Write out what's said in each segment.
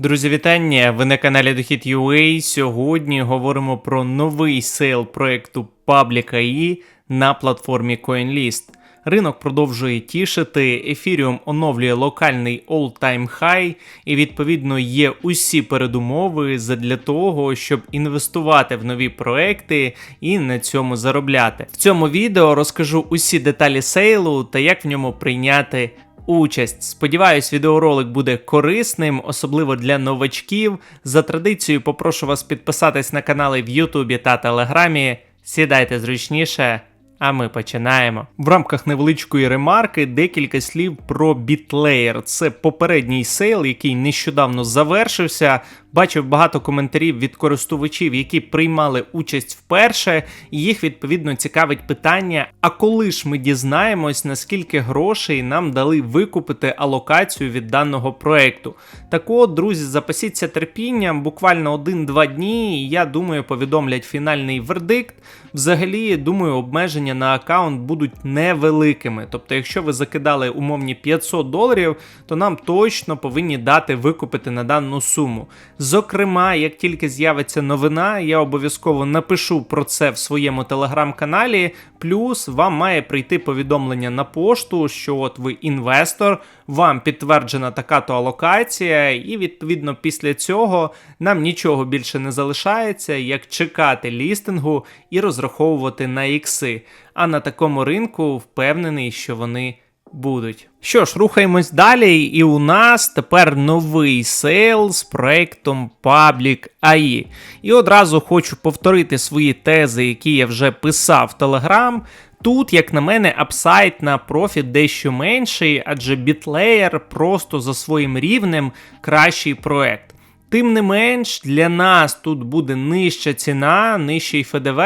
Друзі, вітання! Ви на каналі Дохід UA. Сьогодні говоримо про новий сейл проекту Public AI на платформі CoinList. Ринок продовжує тішити, Ethereum оновлює локальний all-time high, і відповідно є усі передумови для того, щоб інвестувати в нові проекти і на цьому заробляти. В цьому відео розкажу усі деталі сейлу та як в ньому прийняти участь. Сподіваюсь, відеоролик буде корисним, особливо для новачків. За традицією, попрошу вас підписатись на канали в Ютубі та Телеграмі. Сідайте зручніше. А ми починаємо. В рамках невеличкої ремарки декілька слів про BitLayer. Це попередній сейл, який нещодавно завершився. Бачив багато коментарів від користувачів, які приймали участь вперше, їх відповідно цікавить питання: а коли ж ми дізнаємось, наскільки грошей нам дали викупити алокацію від даного проекту? Так от, друзі, запасіться терпінням, буквально один-два дні, і я думаю, повідомлять фінальний вердикт. Взагалі, думаю, обмеження на аккаунт будуть невеликими. Тобто, якщо ви закидали умовні 500 доларів, то нам точно повинні дати викупити на дану суму. Зокрема, як тільки з'явиться новина, я обов'язково напишу про це в своєму телеграм-каналі. Плюс вам має прийти повідомлення на пошту, що от ви інвестор, вам підтверджена така-то алокація, і відповідно після цього нам нічого більше не залишається, як чекати лістингу і розраховувати на ікси. А на такому ринку впевнений, що вони будуть. Що ж, рухаємось далі, і у нас тепер новий сейл з проектом Public AI. І одразу хочу повторити свої тези, які я вже писав в Telegram. Тут, як на мене, апсайт на профіт дещо менший, адже BitLayer просто за своїм рівнем кращий проект. Тим не менш, для нас тут буде нижча ціна, нижчий ФДВ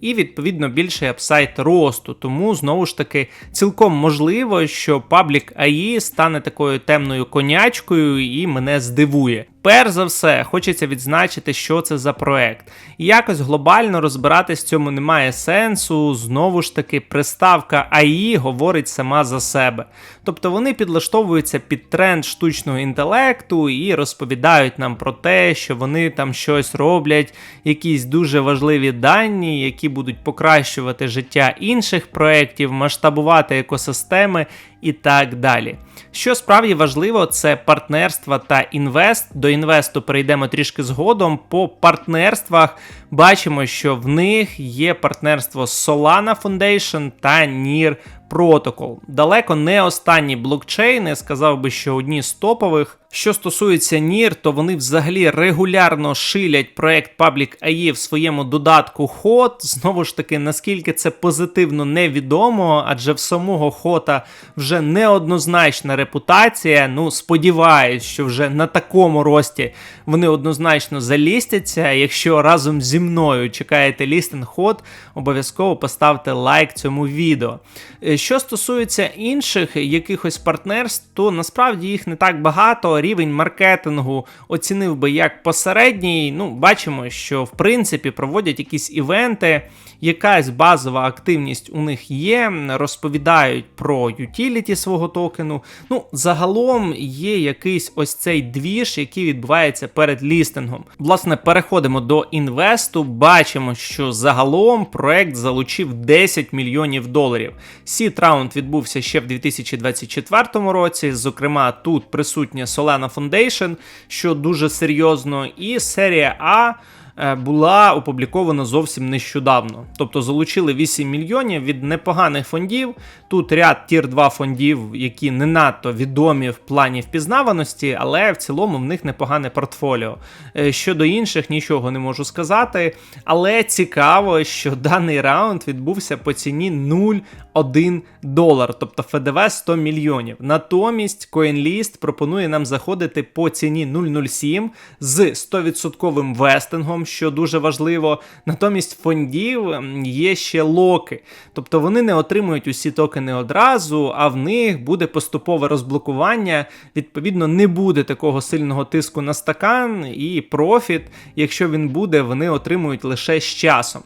і, відповідно, більший апсайт росту. Тому, знову ж таки, цілком можливо, що паблік АІ стане такою темною конячкою і мене здивує. Перш за все, хочеться відзначити, що це за проект. І якось глобально розбиратись в цьому немає сенсу. Знову ж таки, приставка AI говорить сама за себе. Тобто вони підлаштовуються під тренд штучного інтелекту і розповідають нам про те, що вони там щось роблять, якісь дуже важливі дані, які будуть покращувати життя інших проєктів, масштабувати екосистеми і так далі. Що справді важливо, це партнерства та інвест. До інвесту перейдемо трішки згодом. По партнерствах бачимо, що в них є партнерство Solana Foundation та NIR Protocol. Далеко не останні блокчейни, сказав би, що одні з топових. Що стосується NIR, то вони взагалі регулярно шилять проект Public AI в своєму додатку HOT. Знову ж таки, наскільки це позитивно невідомо, адже в самого хота вже неоднозначна репутація. Ну, сподіваюсь, що вже на такому рості вони однозначно залістяться. Якщо разом зі мною чекаєте лістинг ход, обов'язково поставте лайк цьому відео. Е, що стосується інших якихось партнерств, то насправді їх не так багато. Рівень маркетингу оцінив би як посередній. Ну, бачимо, що в принципі проводять якісь івенти, якась базова активність у них є, розповідають про ютіліті свого токену. Ну, загалом є якийсь ось цей двіж, який відбувається перед лістингом. Власне, переходимо до інвесту. Бачимо, що загалом проект залучив 10 мільйонів доларів. Сіт раунд відбувся ще в 2024 році. Зокрема, тут присутня Solana Foundation, що дуже серйозно, і серія А. Е, була опублікована зовсім нещодавно. Тобто залучили 8 мільйонів від непоганих фондів. Тут ряд тір 2 фондів, які не надто відомі в плані впізнаваності, але в цілому в них непогане портфоліо. Е, щодо інших нічого не можу сказати. Але цікаво, що даний раунд відбувся по ціні 0,1 долар, тобто ФДВ 100 мільйонів. Натомість CoinList пропонує нам заходити по ціні 0,07 з 100% вестингом що дуже важливо. Натомість фондів є ще локи. Тобто вони не отримують усі токени одразу, а в них буде поступове розблокування. Відповідно, не буде такого сильного тиску на стакан і профіт, якщо він буде, вони отримують лише з часом.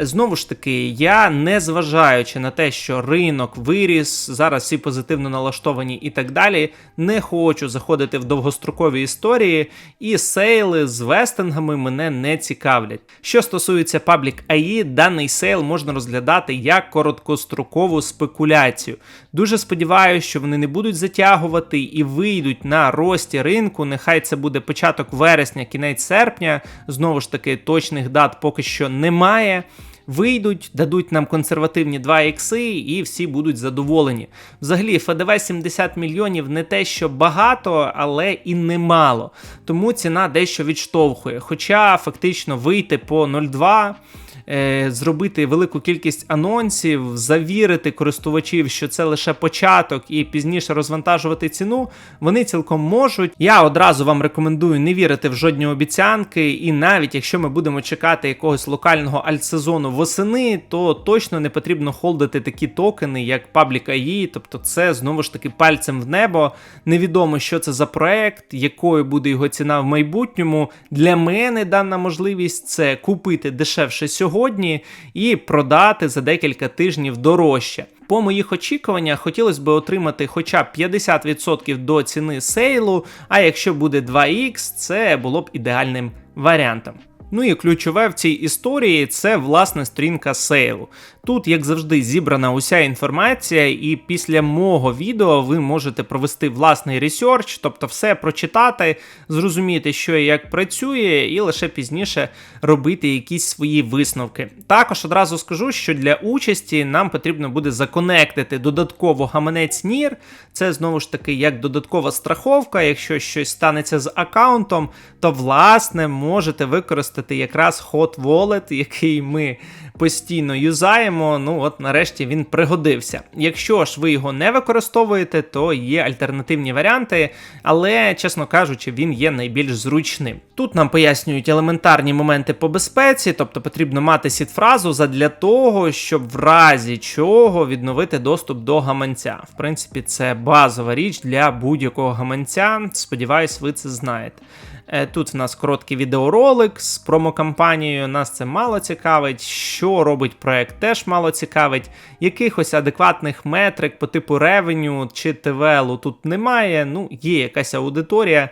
Знову ж таки, я не зважаючи на те, що ринок виріс, зараз всі позитивно налаштовані і так далі, не хочу заходити в довгострокові історії, і сейли з вестингами мене не цікавлять. Що стосується Public AI, даний сейл можна розглядати як короткострокову спекуляцію. Дуже сподіваюся, що вони не будуть затягувати і вийдуть на рості ринку. Нехай це буде початок вересня, кінець серпня. Знову ж таки, точних дат поки що немає. Вийдуть, дадуть нам консервативні 2 ікси, і всі будуть задоволені. Взагалі, ФДВ 70 мільйонів не те, що багато, але і немало. Тому ціна дещо відштовхує. Хоча фактично вийти по 0,2 е, зробити велику кількість анонсів, завірити користувачів, що це лише початок, і пізніше розвантажувати ціну, вони цілком можуть. Я одразу вам рекомендую не вірити в жодні обіцянки, і навіть якщо ми будемо чекати якогось локального альтсезону восени, то точно не потрібно холдити такі токени, як Public AI, тобто це знову ж таки пальцем в небо. Невідомо, що це за проект, якою буде його ціна в майбутньому. Для мене дана можливість це купити дешевше сьогодні і продати за декілька тижнів дорожче. По моїх очікуваннях хотілося б отримати хоча б 50% до ціни сейлу, а якщо буде 2х, це було б ідеальним варіантом. Ну і ключове в цій історії це власне сторінка сейлу. Тут, як завжди, зібрана уся інформація, і після мого відео ви можете провести власний ресерч, тобто все прочитати, зрозуміти, що і як працює, і лише пізніше робити якісь свої висновки. Також одразу скажу, що для участі нам потрібно буде законектити додатково гаманець NIR, це знову ж таки як додаткова страховка. Якщо щось станеться з аккаунтом, то власне можете використати якраз Hot Wallet, який ми постійно юзаємо. Ну от нарешті він пригодився. Якщо ж ви його не використовуєте, то є альтернативні варіанти, але, чесно кажучи, він є найбільш зручним. Тут нам пояснюють елементарні моменти по безпеці, тобто потрібно мати сіт-фразу задля того, щоб в разі чого відновити доступ до гаманця. В принципі, це базова річ для будь-якого гаманця. Сподіваюсь, ви це знаєте. Е, тут в нас короткий відеоролик з промокампанією. Нас це мало цікавить. Що робить проект, теж мало цікавить. Якихось адекватних метрик по типу ревеню чи ТВЛу тут немає. Ну, є якась аудиторія.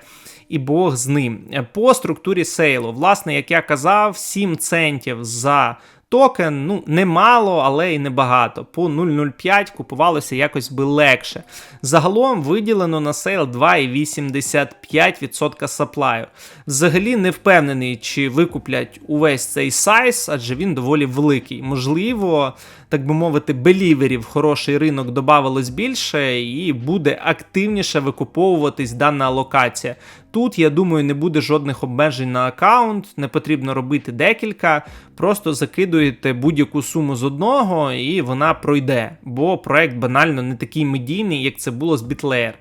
І Бог з ним. По структурі сейлу, власне, як я казав, 7 центів за токен, ну, немало, але й небагато. По 0,05 купувалося якось би легше. Загалом виділено на сейл 2,85% саплаю. Взагалі не впевнений, чи викуплять увесь цей сайз, адже він доволі великий. Можливо, так би мовити, беліверів хороший ринок додавалось більше, і буде активніше викуповуватись дана локація. Тут, я думаю, не буде жодних обмежень на аккаунт, не потрібно робити декілька, просто закидуєте будь-яку суму з одного, і вона пройде, бо проект банально не такий медійний, як це було з BitLayer.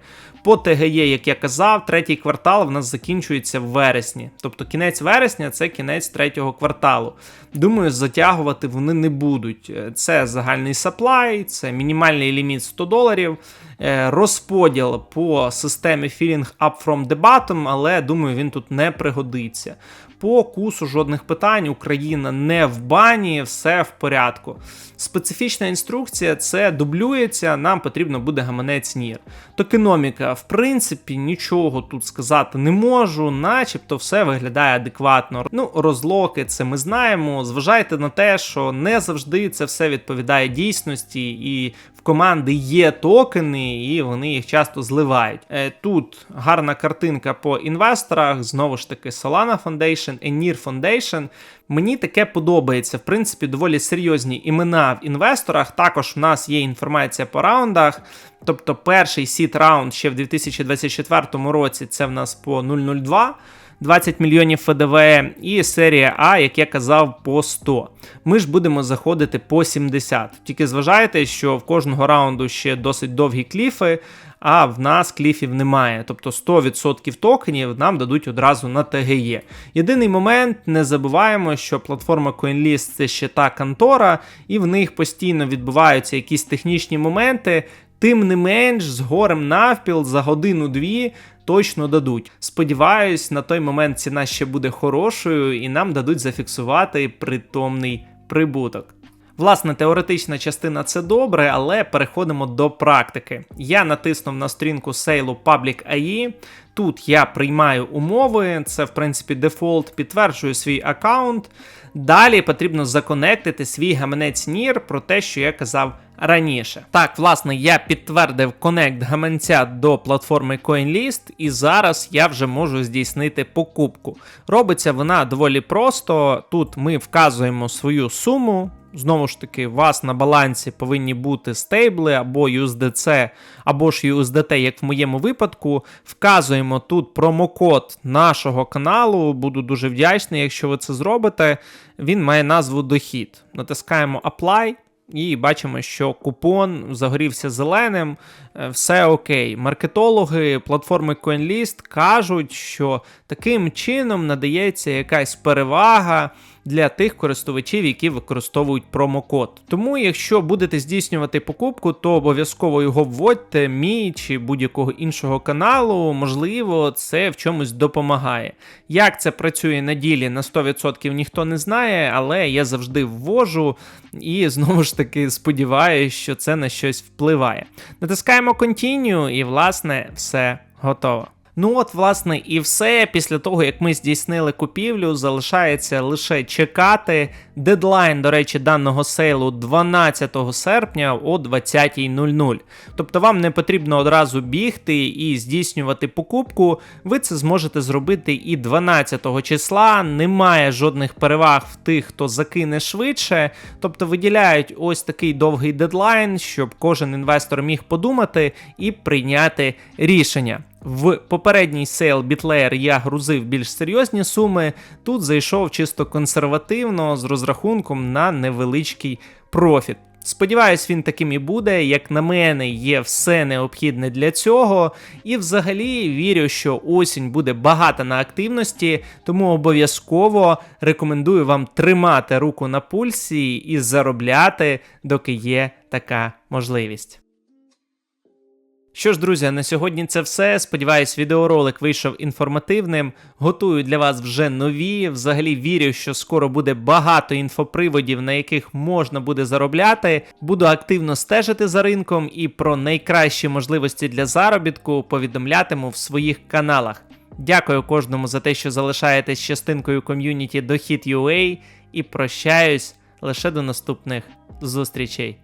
По ТГЄ, як я казав, третій квартал в нас закінчується в вересні. Тобто кінець вересня це кінець третього кварталу. Думаю, затягувати вони не будуть. Це загальний саплай, це мінімальний ліміт 100 доларів. Е, розподіл по системі Feeling Up from the Bottom, але думаю, він тут не пригодиться. По кусу жодних питань, Україна не в бані, все в порядку. Специфічна інструкція це дублюється, нам потрібно буде гаманець NIR. Токеноміка, в принципі, нічого тут сказати не можу, начебто все виглядає адекватно. Ну, розлоки, це ми знаємо. Зважайте на те, що не завжди це все відповідає дійсності, і команди є токени, і вони їх часто зливають. Е, тут гарна картинка по інвесторах, знову ж таки, Solana Foundation, Enir Foundation. Мені таке подобається. В принципі, доволі серйозні імена в інвесторах. Також в нас є інформація по раундах. Тобто, перший сіт раунд ще в 2024 році це в нас по 002. 20 мільйонів ФДВ і серія А, як я казав, по 100. Ми ж будемо заходити по 70. Тільки зважайте, що в кожного раунду ще досить довгі кліфи, а в нас кліфів немає. Тобто 100% токенів нам дадуть одразу на ТГЄ. Єдиний момент, не забуваємо, що платформа CoinList це ще та контора, і в них постійно відбуваються якісь технічні моменти. Тим не менш, з горем навпіл за годину-дві точно дадуть. Сподіваюсь, на той момент ціна ще буде хорошою і нам дадуть зафіксувати притомний прибуток. Власне, теоретична частина це добре, але переходимо до практики. Я натиснув на сторінку сейлу Public AI. Тут я приймаю умови, це в принципі дефолт, підтверджую свій аккаунт. Далі потрібно законектити свій гаманець NIR про те, що я казав раніше. Так, власне, я підтвердив конект гаманця до платформи CoinList, і зараз я вже можу здійснити покупку. Робиться вона доволі просто. Тут ми вказуємо свою суму. Знову ж таки, у вас на балансі повинні бути стейбли або USDC, або ж USDT, як в моєму випадку. Вказуємо тут промокод нашого каналу. Буду дуже вдячний, якщо ви це зробите. Він має назву дохід. Натискаємо Apply. І бачимо, що купон загорівся зеленим, е, все окей. Маркетологи платформи CoinList кажуть, що таким чином надається якась перевага для тих користувачів, які використовують промокод. Тому, якщо будете здійснювати покупку, то обов'язково його вводьте, мій чи будь-якого іншого каналу, можливо, це в чомусь допомагає. Як це працює на ділі, на 100% ніхто не знає, але я завжди ввожу і знову ж таки сподіваюся, що це на щось впливає. Натискаємо Continue і, власне, все готово. Ну от, власне, і все. Після того, як ми здійснили купівлю, залишається лише чекати. Дедлайн, до речі, даного сейлу 12 серпня о 20.00. Тобто вам не потрібно одразу бігти і здійснювати покупку. Ви це зможете зробити і 12 числа. Немає жодних переваг в тих, хто закине швидше. Тобто виділяють ось такий довгий дедлайн, щоб кожен інвестор міг подумати і прийняти рішення. В попередній сейл Bitlayer я грузив більш серйозні суми. Тут зайшов чисто консервативно з розрахунком на невеличкий профіт. Сподіваюсь, він таким і буде. Як на мене, є все необхідне для цього. І взагалі вірю, що осінь буде багата на активності, тому обов'язково рекомендую вам тримати руку на пульсі і заробляти, доки є така можливість. Що ж, друзі, на сьогодні це все. Сподіваюсь, відеоролик вийшов інформативним. Готую для вас вже нові. Взагалі вірю, що скоро буде багато інфоприводів, на яких можна буде заробляти. Буду активно стежити за ринком і про найкращі можливості для заробітку повідомлятиму в своїх каналах. Дякую кожному за те, що залишаєтесь частинкою ком'юніті Дохід.ua і прощаюсь лише до наступних зустрічей.